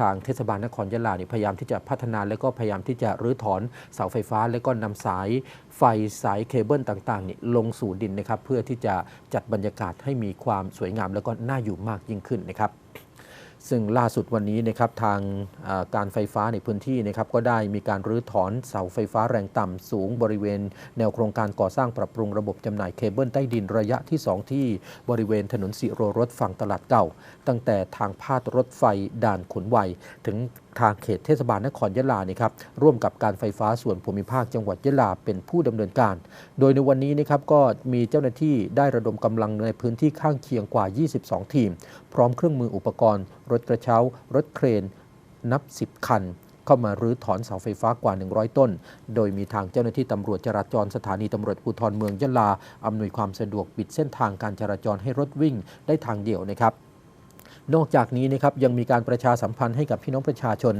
ทางเทศบาลนครยะลาเนี่ยพยายามที่จะพัฒนาและก็พยายามที่จะรื้อถอนเสาไฟฟ้า และก็นำสายไฟสายเคเบิลต่างๆนี่ลงสู่ดินนะครับ เพื่อที่จะจัดบรรยากาศให้มีความสวยงาม แล้วก็น่าอยู่มากยิ่งขึ้นนะครับ ซึ่งล่าสุดวันนี้นะครับทางการไฟฟ้าในพื้นที่นะครับก็ได้มีการรื้อถอนเสาไฟฟ้าแรงต่ำสูงบริเวณ แนวโครงการก่อสร้างปรับปรุงระบบจำหน่ายเคเบิลใต้ดินระยะที่ 2 ที่บริเวณถนนสิโรรถฝั่งตลาดเก่า ตั้งแต่ทางพาดรถไฟด่านขุนไวถึง ทางเขตเทศบาลนครยะลานี่ครับร่วมกับการไฟฟ้าส่วนภูมิภาคจังหวัดยะลาเป็นผู้ดำเนินการ โดยในวันนี้นะครับก็มีเจ้าหน้าที่ได้ระดมกำลังในพื้นที่ข้างเคียงกว่า 22 ทีม พร้อมเครื่องมืออุปกรณ์ รถกระเช้า รถเครน นับ 10 คันเข้ามารื้อถอนเสาไฟฟ้ากว่า 100 ต้น โดยมีทางเจ้าหน้าที่ตำรวจจราจรสถานีตำรวจภูธรเมืองยะลาอำนวยความสะดวกปิดเส้นทางการจราจรให้รถวิ่งได้ทางเดียวนะครับ นอกจากนี้นะครับยังมีการประชาสัมพันธ์ให้กับพี่น้องประชาชน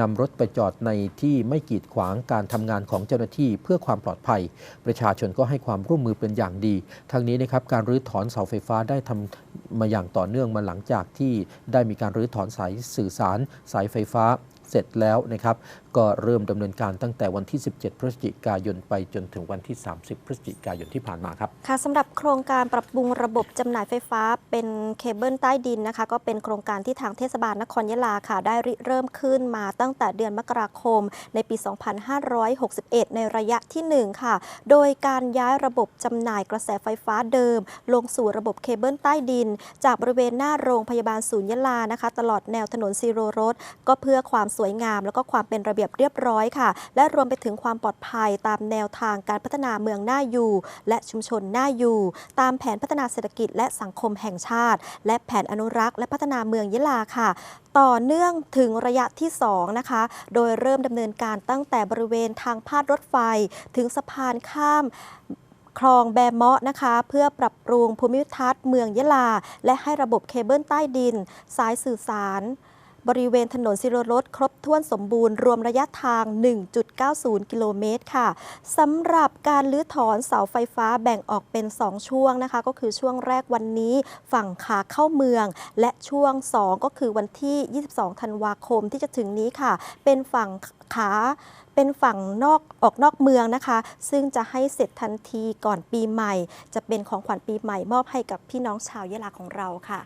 นำรถไปจอดในที่ไม่กีดขวางการทำงานของเจ้าหน้าที่เพื่อความปลอดภัย ประชาชนก็ให้ความร่วมมือเป็นอย่างดีทางนี้นะครับการรื้อถอนเสาไฟฟ้าได้ทำมาอย่างต่อเนื่องมาหลังจากที่ได้มีการรื้อถอนสายสื่อสาร สายไฟฟ้า เสร็จแล้วนะครับ ก็เริ่มดำเนินการตั้งแต่วันที่ 17 พฤศจิกายนไปจนถึงวันที่ 30 พฤศจิกายนที่ผ่านมาครับค่ะสำหรับโครงการปรับปรุงระบบจำหน่ายไฟฟ้า เป็นเคเบิลใต้ดินนะคะ ก็เป็นโครงการที่ทางเทศบาลนครยะลาค่ะ ได้ริเริ่มขึ้นมาตั้งแต่เดือนมกราคม ในปี 2561 ในระยะที่ 1 ค่ะ โดยการย้ายระบบจำหน่ายกระแสไฟฟ้าเดิม ลงสู่ระบบเคเบิลใต้ดิน จากบริเวณหน้าโรงพยาบาลศูนย์ยะลานะคะ ตลอดแนวถนนซีโรรถก็เพื่อความสวยงาม แล้วก็ความเป็นระเบียบเรียบร้อยค่ะ และรวมไปถึงความปลอดภัยตามแนวทางการพัฒนาเมืองหน่าอยู่ และชุมชนหน่าอยู่ ตามแผนพัฒนาเศรษฐกิจและสังคมแห่งชาติ และแผนอนุรักษ์และพัฒนาเมืองยะลาค่ะ ต่อเนื่องถึงระยะที่2นะคะ โดยเริ่มดำเนินการตั้งแต่บริเวณทางพาดรถไฟ ถึงสะพานข้ามคลองแบมเมาะนะคะ เพื่อปรับปรุงภูมิทัศน์เมืองยะลา และให้ระบบเคเบิลใต้ดิน สายสื่อสาร บริเวณถนนสิโรรถครบถ้วนสมบูรณ์รวมระยะทาง 1.90 กิโลเมตรค่ะสำหรับการลื้อถอนเสาไฟฟ้าแบ่งออกเป็น 2 ช่วงนะคะ ก็คือช่วงแรกวันนี้ฝั่งขาเข้าเมือง และช่วง 2 ก็คือวันที่ 22 ธันวาคมที่จะถึงนี้ค่ะ เป็นฝั่งขาเป็นฝั่งนอกออกนอกเมืองนะคะ ซึ่งจะให้เสร็จทันทีก่อนปีใหม่ จะเป็นของขวัญปีใหม่มอบให้กับพี่น้องชาวยะลาของเราค่ะ